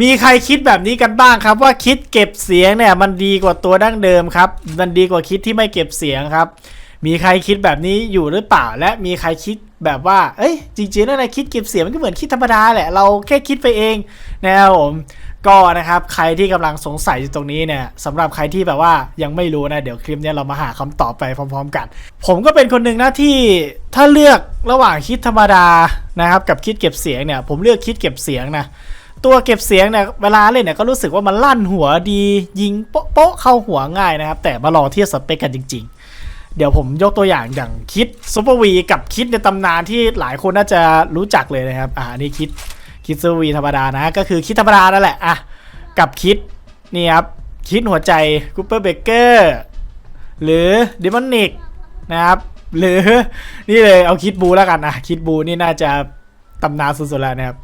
มีใครคิดแบบนี้กันบ้างครับ ว่าคิดเก็บเสียงเนี่ย มันดีกว่าตัวดั้งเดิมครับ มันดีกว่าคิดที่ไม่เก็บเสียงครับ มีใครคิดแบบนี้อยู่หรือเปล่า และมีใครคิดแบบว่า เอ้ย จริงๆแล้วนะคิดเก็บเสียงมันก็เหมือนคิดธรรมดาแหละ เราแค่คิดไปเองนะครับผมก็นะครับใครที่กำลังสงสัยอยู่ตรงนี้เนี่ยสำหรับใครที่แบบว่ายังไม่รู้นะ เดี๋ยวคลิปนี้เรามาหาคำตอบไปพร้อม ๆ กัน ผมก็เป็นคนหนึ่งนะที่ถ้าเลือกระหว่างคิดธรรมดานะครับกับคิดเก็บเสียงเนี่ย ผมเลือกคิดเก็บเสียงนะ ตัวเก็บเสียงเนี่ยเวลาเล่นเนี่ยก็รู้สึกว่ามันลั่นหัวดี ยิงโป๊ะเข้าหัวง่ายนะครับ แต่มาลองเทียบสเปคกันจริง ๆ เดี๋ยวผมยกตัวอย่างอย่างคิดซูเปอร์วีกับคิดในตำนานที่หลายคนน่าจะรู้จักเลยนะครับ อ่านี่คิดคิดซูเปอร์วีธรรมดานะ ก็คือคิดธรรมดานั่นแหละอะกับคิดนี่ครับคิดหัวใจคูเปอร์เบเกอร์หรือดิมอนิกนะครับหรือนี่เลยเอาคิดบูแล้วกันอะคิดบูนี่น่าจะตำนานสุดๆแล้วนะครับ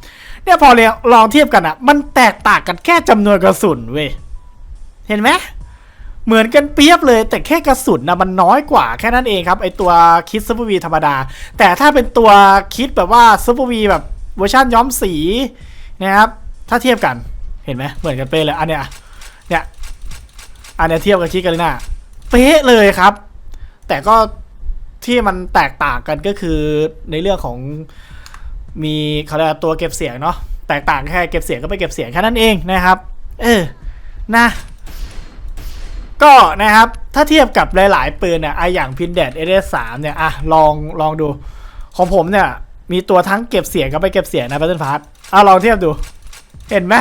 เนี่ยพอเรียลองเทียบกันอะมันแตกต่างกันแค่จำนวนกระสุนเว้ยเห็นไหมเหมือนกันเปรียบเลยแต่แค่กระสุนนะมันน้อยกว่าแค่นั้นเองครับไอตัวคิดซูเปอร์วีธรรมดา แต่ถ้าเป็นตัวคิดแบบว่าซูเปอร์วีแบบเวอร์ชันย้อมสีนะครับถ้าเทียบกันเห็นไหมเหมือนกันเป๊ะเลยอันเนี้ยเนี่ยอันเนี้ยเทียบกับคิดกันเลยนะเป๊ะเลยครับ แต่ก็ที่มันแตกต่างกันก็คือในเรื่องของ มีเขาเรียกว่าตัวเก็บเสียงเนาะแตกต่างแค่เก็บเสียงก็ไปเก็บเสียงแค่นั้นเองนะครับ เออนะก็นะครับถ้าเทียบกับหลาย ๆ ปืนเนี่ยไออย่างพินเดดเอเสามเนี่ยอะลองลองดู ของผมเนี่ย มีตัวทั้งเก็บเสียงกับไปเก็บเสียงนะ Battle Pass อะลองเทียบดู เห็นไหม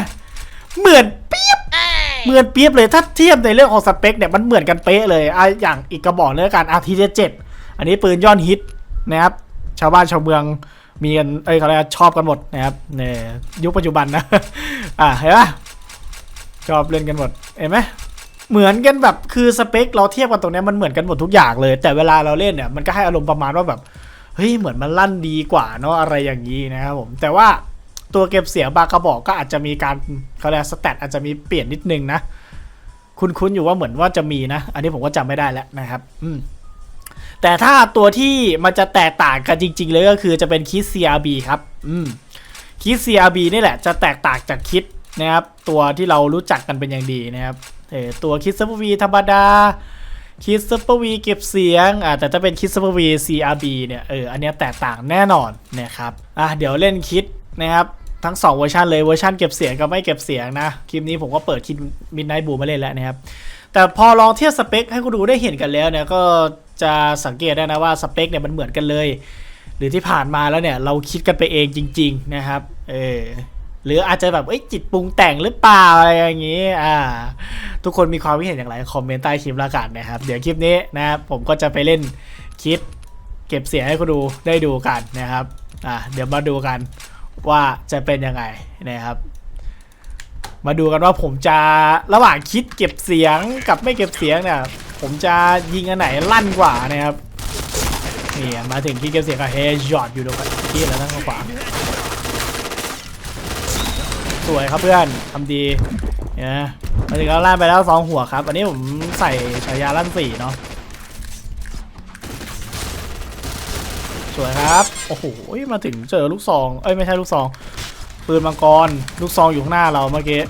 เหมือนเปียบเหมือนเปียบเลยถ้าเทียบในเรื่องของสเปคเนี่ยมันเหมือนกันเป๊ะเลยอะอย่างอีกกระบอกเรื่องการ RTS 7อันนี้ปืนยอดฮิตนะครับชาวบ้านชาวเมือง มีกันเอ้ยเขาเรียกชอบกันหมดนะครับเนี่ยยุคปัจจุบันนะอะเห็นปะชอบเล่นกันหมดเห็นไหมเหมือนกันแบบคือสเปคเราเทียบกันตรงนี้มันเหมือนกันหมดทุกอย่างเลย แต่เวลาเราเล่นเนี่ยมันก็ให้อารมณ์ประมาณว่าแบบเฮ้ยเหมือนมันลั่นดีกว่าเนาะอะไรอย่างนี้นะครับผมแต่ว่าตัวเก็บเสียงบางกระบอกก็อาจจะมีการเขาเรียกสแตทอาจจะมีเปลี่ยนนิดนึงนะ คุ้นๆอยู่ว่าเหมือนว่าจะมีนะ อันนี้ผมก็จำไม่ได้แล้วนะครับ อืม แต่ถ้าตัวที่มันจะแตกต่างกันจริง ๆ เลยก็คือจะเป็นคิด CRB ครับอืมคิด CRB นี่แหละจะแตกต่างจากคิดนะครับตัวที่เรารู้จักกันเป็นอย่างดีนะครับเออตัวคิดซัพเปอร์วีธรรมดาคิดซัพเปอร์วีเก็บเสียงอ่าแต่ถ้าเป็นคิดซัพเปอร์วี CRB เนี่ยเอออันนี้แตกต่างแน่นอนนะครับอะเดี๋ยวเล่นคิดนะครับทั้ง 2 เวอร์ชันเลยเวอร์ชันเก็บเสียงกับไม่เก็บเสียงนะ คลิปนี้ผมก็เปิดคิดมิดไนท์บูมาเล่นแล้วนะครับ แต่พอลองเทียบสเปคให้คุณดูได้เห็นกันแล้วเนี่ยก็จะสังเกตได้นะว่าสเปคเนี่ยมันเหมือนกันเลย หรือที่ผ่านมาแล้วเนี่ยเราคิดกันไปเองจริง ๆนะครับเออหรืออาจจะแบบเอ้ยจิตปรุงแต่งหรือเปล่าอะไรอย่างนี้อ่า ทุกคนมีความคิดเห็นอย่างไรคอมเมนต์ใต้คลิปละกันนะครับ เดี๋ยวคลิปนี้นะครับผมก็จะไปเล่นคิดเก็บเสียงให้คุณดูได้ดูกันนะครับอ่าเดี๋ยวมาดูกันว่าจะเป็นยังไงนะครับ มาดูกันว่าผมจะระหว่างคิดเก็บเสียงกับไม่เก็บเสียงเนี่ยผมจะยิงอันไหนลั่นกว่านะครับนี่มาถึงคิดเก็บเสียงกับเฮจอดอยู่ตรงที่แล้วนั่งขวาสวยครับเพื่อนทำดีเนี่ยมาถึงแล้วลั่นไปแล้วสองหัวครับ อันนี้ผมใส่ฉายาลั่นสี่เนาะสวยครับ โอ้โหมาถึงเจอลูกซอง เอ้ยไม่ใช่ลูกซอง ปืนมังกร ลูกซองอยู่ข้างหน้าเราเมื่อกี้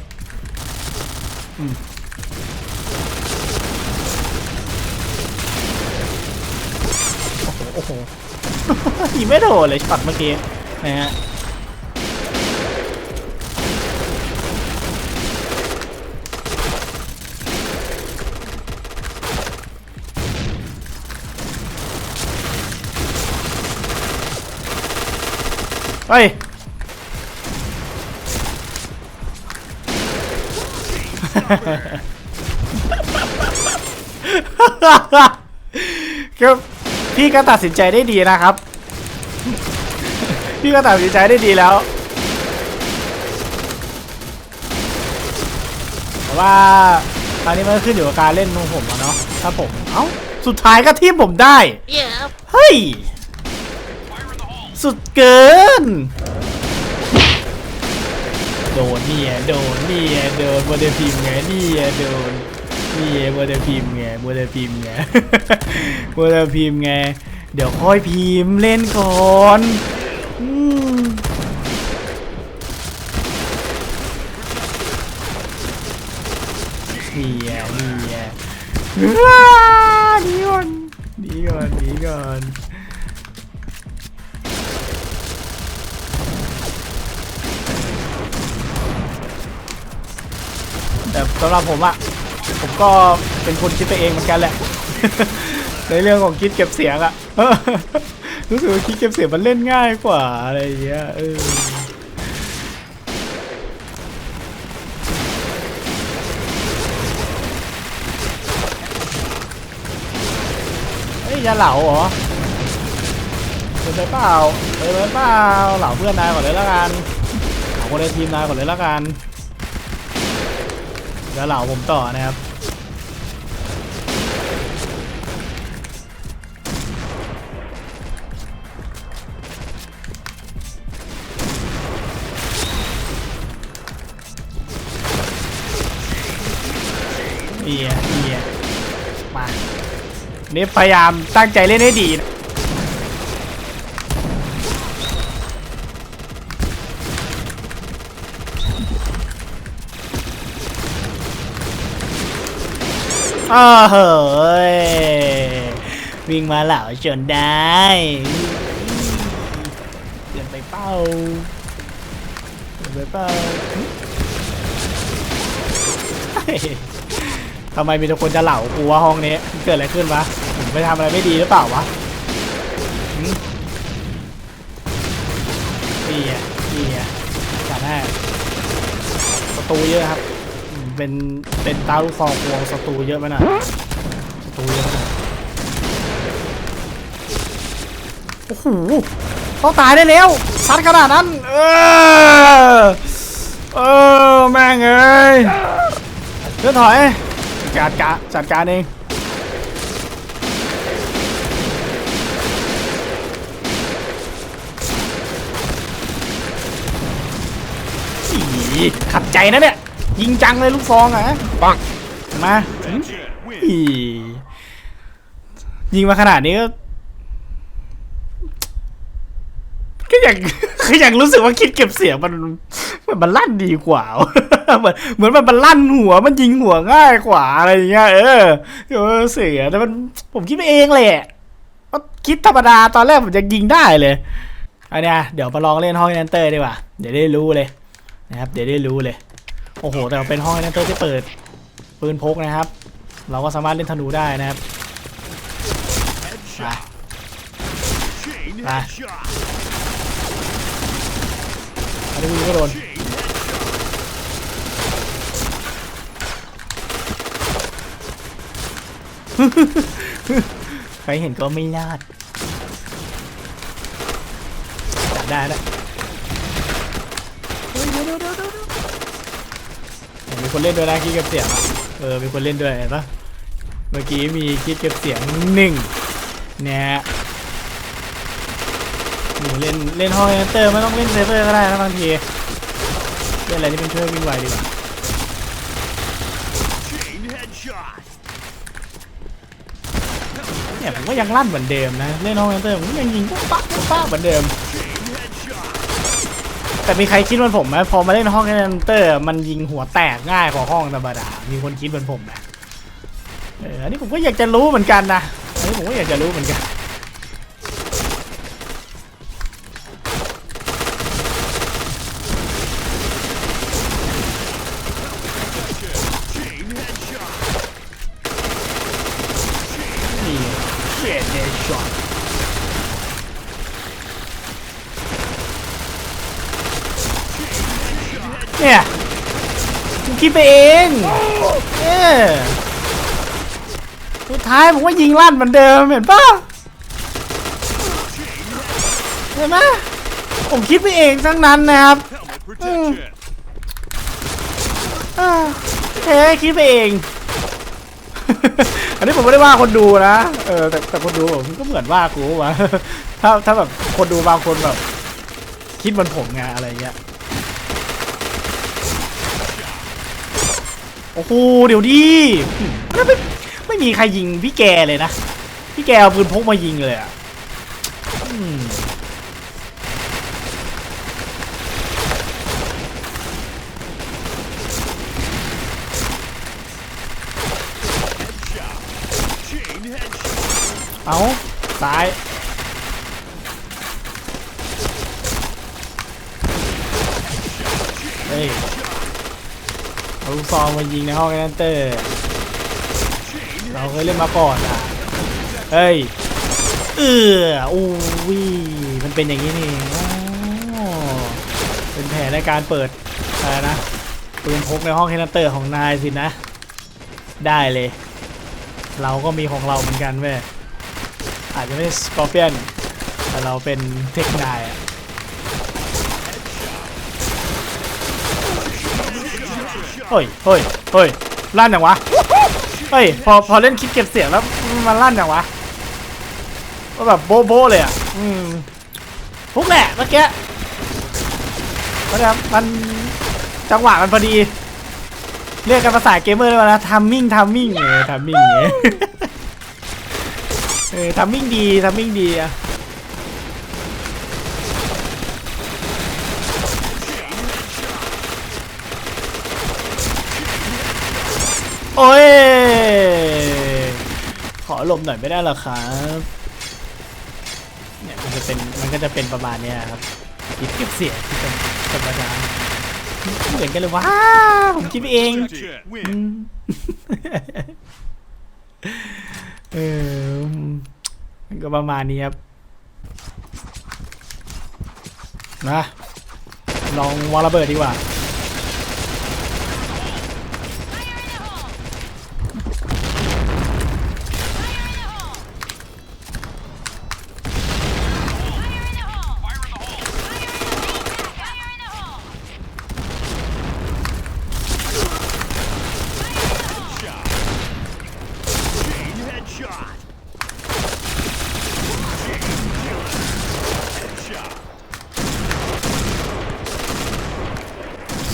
โอ้โหโอ้โหยิงไม่โดนเลยช็อตเมื่อกี้นะฮะเฮ้ย ก็พี่ก็ตัดสินใจได้ดีนะครับ พี่ก็ตัดสินใจได้ดีแล้วแต่ว่าตอนนี้มันก็ขึ้นอยู่กับการเล่นของผมอะเนาะถ้าผม เอ้า สุดท้ายก็ทีมผมได้ Yeah. เฮ้ย สุดเกิน โดนนี่ไงโดนนี่ไงโดนโมเดลพิมพ์ไงนี่ไงโดนนี่ไงโมเดลพิมพ์ไงโมเดลพิมพ์ไงโมเดลพิมพ์ไงเดี๋ยวค่อยพิมพ์เล่นก่อนนี่ไงนี่ไงว้าหนีก่อนหนีก่อนนีก่อน สำหรับผมอะผมก็เป็นคนคิดไปเองเหมือนกันแหละ ในเรื่องของคิดเก็บเสียงอะรู้สึกว่าคิดเก็บเสียงมันเล่นง่ายกว่าอะไรอย่างเงี้ยเออเฮ้ยจะเหลาเหรอเป็นไปเปล่าเป็นไปเปล่าเหลาเพื่อนนายก่อนเลยละกันเหลาคนในทีมนายก่อนเลยละกัน เดี๋ยวเหล่าผมต่อนะครับ เอียเอียมา นี่พยายามตั้งใจเล่นให้ดีนะ อ้าวเฮ้ยวิ่งมาเหล่าจนได้เดินไปเป้าเดินไปเป้าทำไมมีแต่คนจะเหล่ากูว่าห้องนี้เกิดอะไรขึ้นวะผมไปทำอะไรไม่ดีหรือเปล่าวะนี่อะนี่อะจัดให้ศัตรูเยอะครับ เป็นเป็นตาลูกฟองควงศัตรูเยอะไหมน่ะศัตรูเยอะไหมนะโอ้โหต้องตายได้แล้วซัดขนาดนั้น เออ เออ แม่งเอ้ยเลื่อนถอยจัดการจัดการเองอีขัดใจนะเนี่ย ยิงจังเลยลูกซองอะปังมาอียิงมาขนาดนี้ก็ก็ยังก็ยังรู้สึกว่าคิดเก็บเสียงมันมันมันลั่นดีกว่าเหมือนเหมือนมันมันลั่นหัวมันยิงหัวง่ายกว่าอะไรอย่างเงี้ยเออเออเสียแต่มันผมคิดไปเองแหละว่าคิดธรรมดาตอนแรกผมจะยิงได้เลยอันเนี้ยเดี๋ยวมาลองเล่นห้องแอนเตอร์ดีกว่าเดี๋ยวได้รู้เลยนะครับ เดี๋ยวได้รู้เลย โอ้โห แต่เป็นห้องแอนเตอร์ที่เปิดปืนพกนะครับ เราก็สามารถเล่นธนูได้นะครับไป Chain Ah. headshot. อันนี้ก็โดนใครเห็นก็ไม่รอดจับได้แล้วเฮ้ยเดี๋ยวเดี๋ยวเดี๋ยว คนเล่นด้วยนะคิดเก็บเสียงเออมีคนเล่นด้วยเห็นปะเมื่อกี้มีคิดเก็บเสียงหนึ่งเนี่ยฮะนี่เล่นเล่นห้องแอนเตอร์ไม่ต้องเล่นเซฟเวอร์ก็ได้นะบางทีเล่นอะไรที่มันช่วยวิ่งไวดีกว่าเนี่ยผมก็ยังลั่นเหมือนเดิมนะเล่นห้องแอนเตอร์ผมยังยิงปุ๊บปั๊บปุ๊บปั๊บเหมือนเดิม แต่มีใครคิดเหมือนผมไหมพอมาเล่นห้องแอนเตอร์ มันยิงหัวแตกง่ายกว่าห้องธรรมดา มีคนคิดเหมือนผมไหมเอออันนี้ผมก็อยากจะรู้เหมือนกันนะอันนี้ผมก็อยากจะรู้เหมือนกัน Chain headshot. นี่เชียดเดช็อตเนี่ยผมคิดไปเองเออสุด ท้ายผมก็ยิงลั่นเหมือนเดิมเห็นปะเห็นไหมผมคิดไปเองทั้งนั้นนะครับเอ๊ะคิดไปเอง อันนี้ผมไม่ได้ว่าคนดูนะ เออแต่แต่คนดูผมก็เหมือนว่ากูวะถ้าถ้าแบบคนดูบางคนแบบคิดมือนผมไงอะไรเงี้ย โอ้โหเดี๋ยวดิแล้ว ไม่มีใครยิงพี่แกเลยนะ พี่แกเอาปืนพกมายิงเลยอะเอาตายเฮ้ยเอาลูกซองมายิงในห้องแอนเตอร์ เราเคยเล่นมาก่อนอะเฮ้ยเอออู้วิมันเป็นอย่างนี้นี่เป็นแผนในการเปิดอะไรนะปืนพกในห้องแคนเตอร์ของนายสินะ ได้เลย เราก็มีของเราเหมือนกันเว้ยอาจจะไม่สกอร์เปียนแต่เราเป็นเทคนายอะเฮ้ยเฮ้ยเฮ้ยลั่นอย่างวะ เฮ้ยพอพอเล่นคลิปเก็บเสียงแล้วมันลั่นอย่างวะก็แบบโบ๊ะโบเลยอะอืมพุกแหละเมื่อกี้นะครับมันจังหวะมันพอดี เรียกกันภาษาเกมเมอร์เลยว่านะทัมมิ่งทัมมิ่งเออทัมมิ่งเนี่ยเออทัมมิ่งดีทัมมิ่งดีอะ โอ้ย ขอหลมหน่อยไม่ได้หรอครับ เนี่ยมันจะเป็นมันก็จะเป็นประมาณเนี้ยครับคิดเก็บเสียงที่เป็นธรรมดาเหมือนกันเลยว้าผมคิดเองเออมันก็ประมาณนี้ครับนะลองวางระเบิดดีกว่า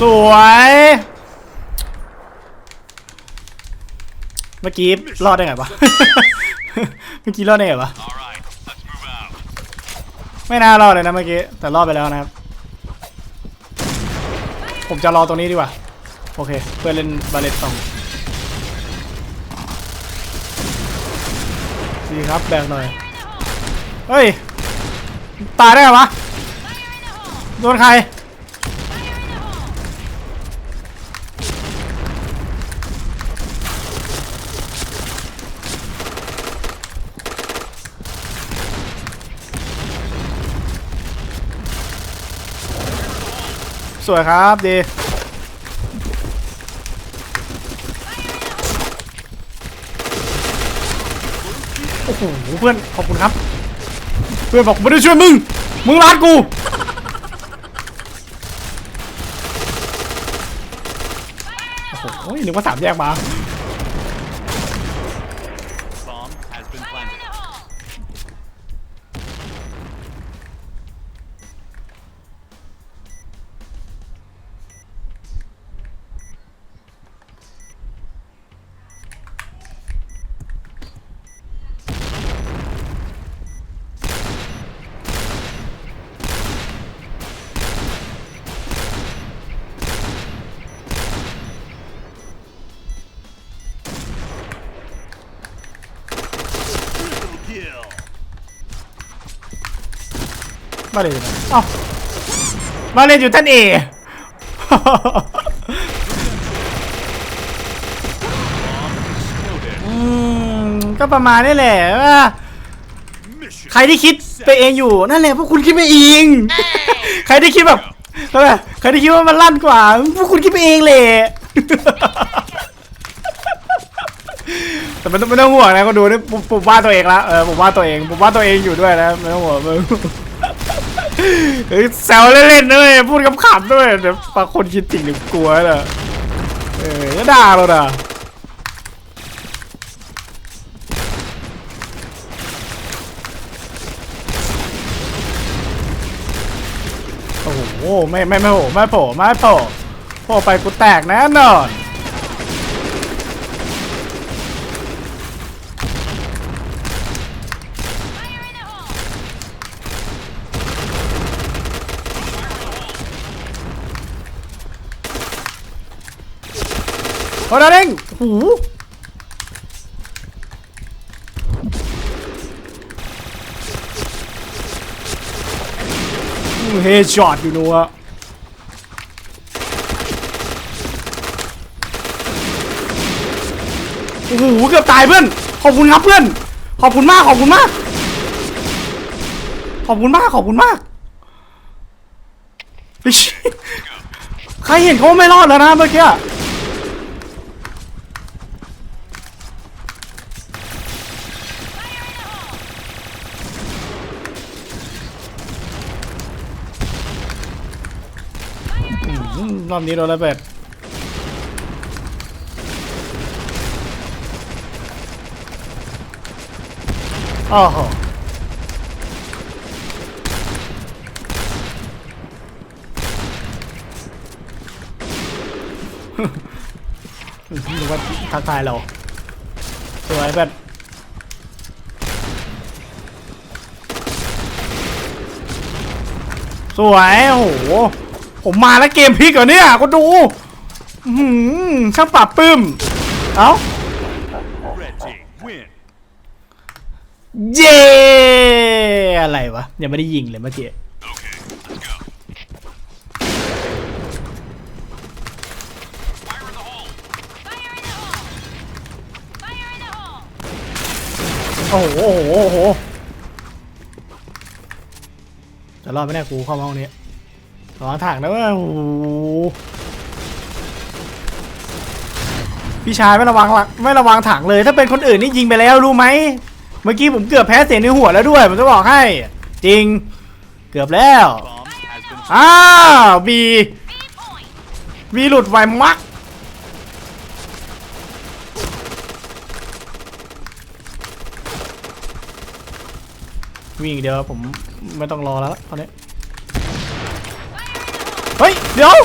สวย เมื่อกี้รอดได้ไงวะ เมื่อกี้รอดได้ไงวะ ไม่น่ารอดเลยนะเมื่อกี้ แต่รอดไปแล้วนะครับ ผมจะรอตรงนี้ดีกว่า โอเค เพื่อเล่นบาเลตสองดีครับแบกหน่อย เฮ้ย ตายได้ไงวะ โดนใคร สวยครับดีโอ้โหเพื่อนขอบคุณครับ เพื่อนบอกไม่ได้ช่วยมึง มึงรัดกู โอ้โหนึกว่าสามแยกมา มาเลยอยู่ไหนเอ้ามาเลยอยู่ท่านเออืมก็ประมาณนี้แหละว่า Mission. ใครที่คิดไปเองอยู่นั่นแหละพวกคุณคิดไปเอง ใครที่คิดแบบใช่ไหมใครที่คิดว่ามันลั่นกว่า พวกคุณคิดไปเองแหละแต่ไม่ต้องไม่ต้องห่วงนะก็ดูนี่ผมผมว่าตัวเองละเออผมว่าตัวเองผมว่าตัวเองอยู่ด้วยนะไม่ต้องห่วงไม่ต้องห่วง เฮ้ยแซวเล่นๆด้วยพูดขำๆด้วยเดี๋ยวบางคนคิดจริงหรือกลัวน่ะเออก็ด่าเราน่ะโอ้โหไม่ไม่ไม่โผล่ไม่โผล่ไม่โผล่โผล่ไปกูแตกแน่นอนานั้เงหูเฮดช็อตอยู่นัวโอ้โหเกือบตายเพื่อน ขอบคุณครับเพื่อน ขอบคุณมาก ขอบคุณมาก ขอบคุณมาก ขอบคุณมาก ใครเห็นเขาไม่รอดแล้วนะเมื่อกี้ รอบนี้โดนระเบิดโอ้โหหรือว่าทักทายเรา สวยแบบสวย โอ้โห ผมมาแล้วเกมพลิกเหรอเนี่ยก็ดูหือช่างปรับปื้ม เอ้า เย่อะไรวะ ยังไม่ได้ยิงเลยเมื่อกี้โอ้โหโอ้โห จะรอดไหมเนี่ยกูเข้ามาห้องนี้ ระวังถังนะเว้ยโอ้โหพี่ชายไม่ระวังหลังไม่ระวังถังเลย ถ้าเป็นคนอื่นนี่ยิงไปแล้วรู้ไหม เมื่อกี้ผมเกือบแพ้เสียงในหัวแล้วด้วยผมจะบอกให้ จริง เกือบแล้วอ้าวบีบีหลุดไวมักวิ่งอย่างเดียวผมไม่ต้องรอแล้วตอนนี้ เฮ้ยเดี๋ยว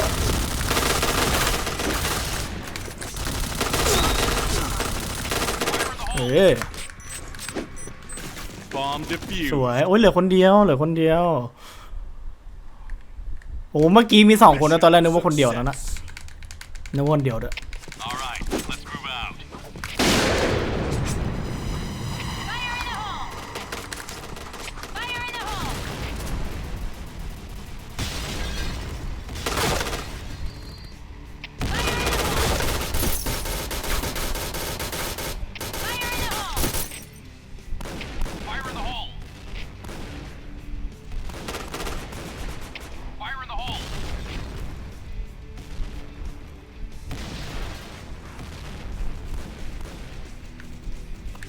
เออ bomb defused. สวย โอ้ยเหลือคนเดียว เหลือคนเดียว โอ้เมื่อกี้มีสองคนนะตอนแรกนึกว่าคนเดียวแล้วนะนึกว่าคนเดียวเด้อ All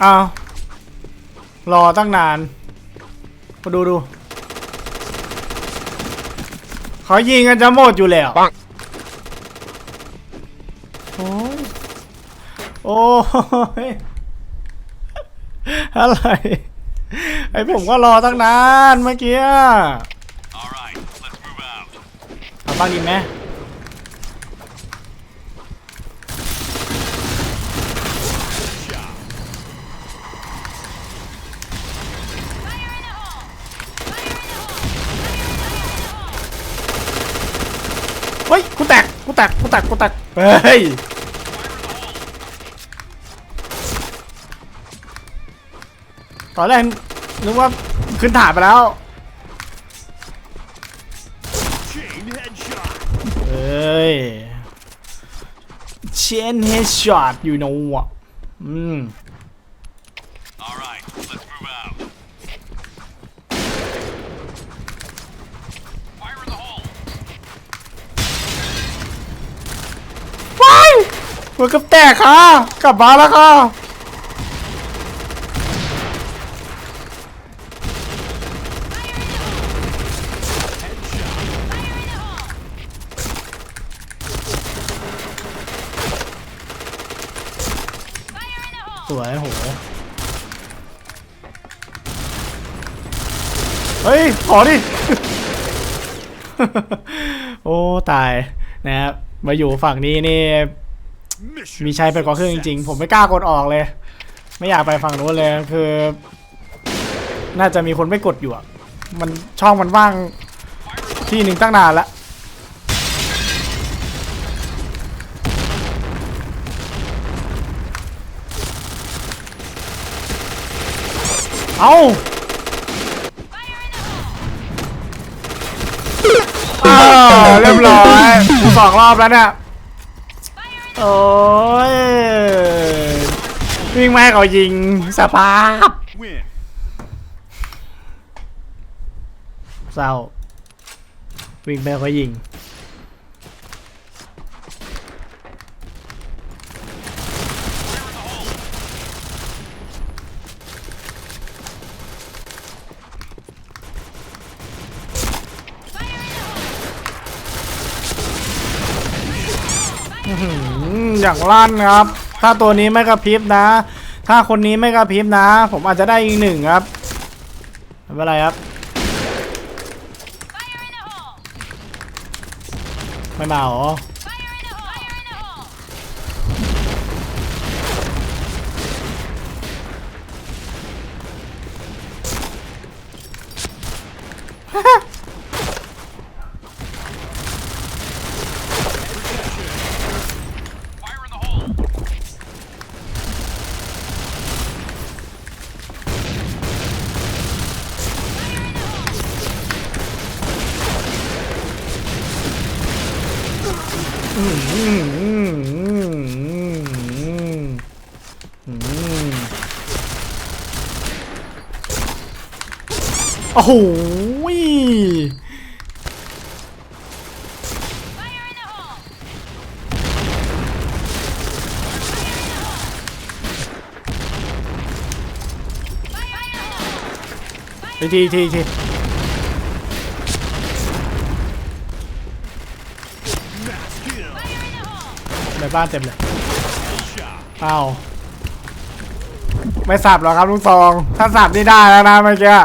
อ้าว รอตั้งนาน มาดูดูเขายิงกันจะหมดอยู่แล้ว โอ้ย โอ้ย อะไร ไอผมก็รอตั้งนานเมื่อกี้ All right, let's move out. เอาบ้างดีไหม ฮ้ยกูแตกกูแตกกูแตกกูแตกเฮ้ยตอนแรกนึกว่าขึ้นถาดไปแล้ว Chain headshot. เอ้ยเชนเฮดช็อตอยู่นะวะอืม หัวกับแตกค่ะ กลับมาแล้วค่ะ Fire in the hole! สวยโห เฮ้ย ขอดิ โอ้ ตายนะครับมาอยู่ฝั่งนี้นี่ Mission มีชัยไปกว่าครึ่งจริงๆ ผมไม่กล้ากดออกเลย ไม่อยากไปฝั่งนู้นเลยคือ น่าจะมีคนไม่กดอยู่อะมันช่องมันว่างที่หนึ่งตั้งนานล้วเอาเรียบร้อยสองรอบแล้วเนี่ย โอ้ยวิ่งมาให้เขายิงสภาพ Win. เศร้าวิ่งไปให้เขายิง อื้อหื อย่างลั่นครับ ถ้าตัวนี้ไม่กระพริบนะ ถ้าคนนี้ไม่กระพริบนะ ผมอาจจะได้อีกหนึ่งครับไม่เป็นไรครับ ไม่มาหรอ อืมอืมอืมอืมอืมโอ้โบ้านเต็มเลยเอาไม่สับหรอครับลุงซอง ถ้าสับนี่ได้แล้วนะเมื่อกี้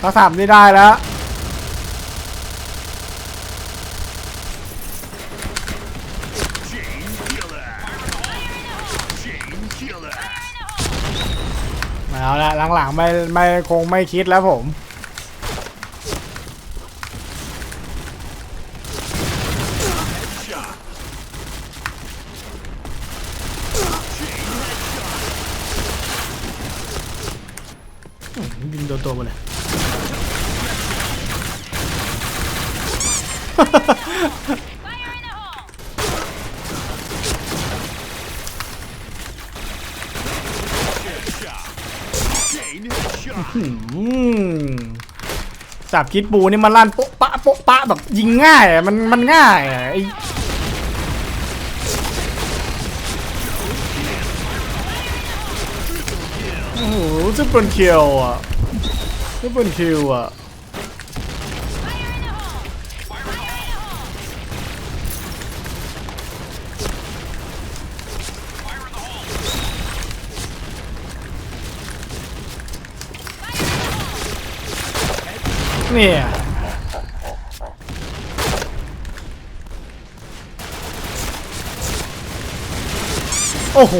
ถ้าสับนี่ได้แล้ว Chain killer. Chain killer. เอาละหลังๆไม่ไม่คงไม่คิดแล้วผม Shot. ยิงโดนตัวหมดเลย Fire in the hole! Shot. Chain headshot. อืม จับคิดปูนี่มันลั่นโป๊ะปะโป๊ะปะแบบยิงง่ายมันมันง่ายไอโอ้โหซุปเปอร์คิวอะซุปเปอร์คิวอะ เนี่ยโอ้โห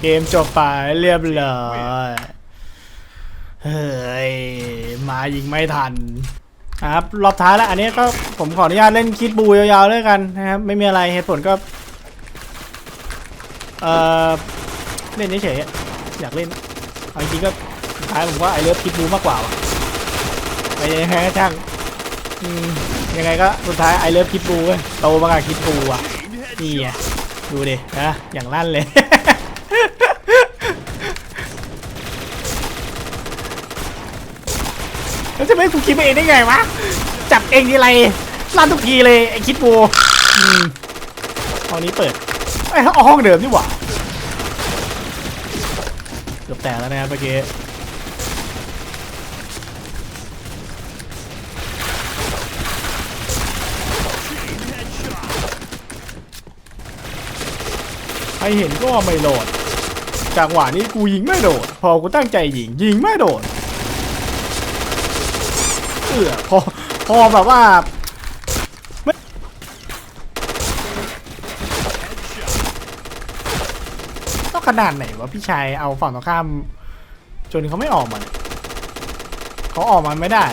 เกมจบไปเรียบร้อย เฮ้ยมายิงไม่ทันครับรอบท้ายแล้วอันนี้ก็ผมขออนุญาตเล่นคิดบูยาวๆเลยกันนะครับไม่มีอะไรเหตุผลก็เออเล่นเฉยๆอยากเล่นเอาจริงก็ท้ายผมว่าไอเลิฟคิดบูมากกว่าว่ะไปยังไงก็ช่างยังไงก็สุดท้ายไอเลิฟคิดบูโตมากับคิดบูอะนี่ดูดินะอย่างลั่นเลย แล้วจะไม่ให้กูคิดไปเองได้ไงวะ จับเองทีไรลั่นทุกทีเลยไอคิดบูอืมห้องนี้เปิดไอยเอาห้องเดิมนี่หว่าเกือบแตกแล้วนะครับเมื่อกี้ใครเห็นก็ไม่โหลดจังหวะนี้กูยิงไม่โดด พอกูตั้งใจยิงยิงไม่โดดเออ พอพอแบบว่าต้องขนาดไหนวะพี่ชายเอาฝั่งตรงข้าม จนเขาไม่ออกมาเขาออกมาไม่ได้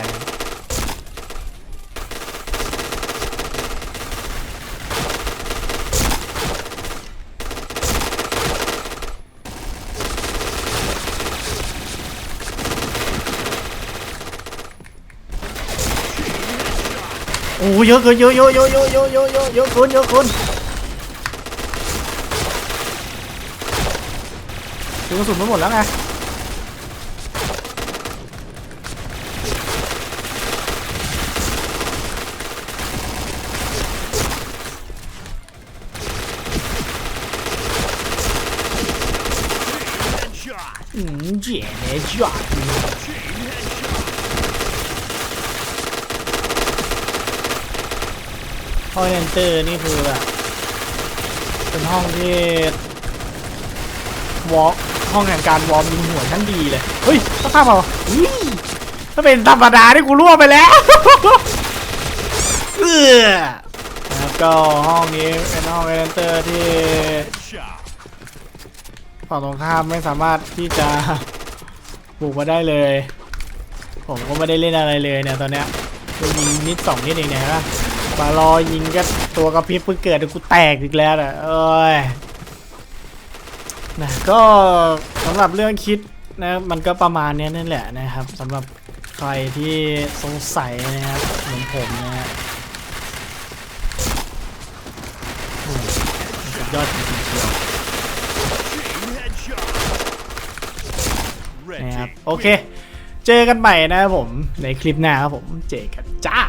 เยอะเกินเยอะเยอะเยอะเยอะเยอะเยอะเยอะเยอะคุณเยอะคุณดูกระสุนไปหมดแล้วไง Headshot. อืมเจ๋งเลยจ้ะ Chain headshot. ห้องเลนเตอร์นี่คือแบบเป็นห้องที่วอล์กห้องแห่งการวอร์มยิงหัวชั้นดีเลยเฮ้ยต้องข้ามเอาอุ้ยถ้าเป็นธรรมดาที่กูรั่วไปแล้วเออแล้วก็ห้องนี้เป็นห้องเลนเตอร์ที่ฝั่งตรงข้ามไม่สามารถที่จะบุกมาได้เลย ผมก็ไม่ได้เล่นอะไรเลยเนี่ยตอนเนี้ยกูยิงนิดสองนิดเองเนี่ยนะ มารอยิงก็ตัวกระพริบเพิ่งเกิดเดี๋ยวกูแตกอีกแล้วอะเอ้ยนะก็สำหรับเรื่องคิดนะมันก็ประมาณเนี้ยนั่นแหละนะครับสำหรับใครที่สงสัยนะครับเหมือนผมนะฮะยสุดยอดจริงๆเชียวนะครับโอเค เจอกันใหม่นะครับผมในคลิปหน้าครับผมเจอกันจ้า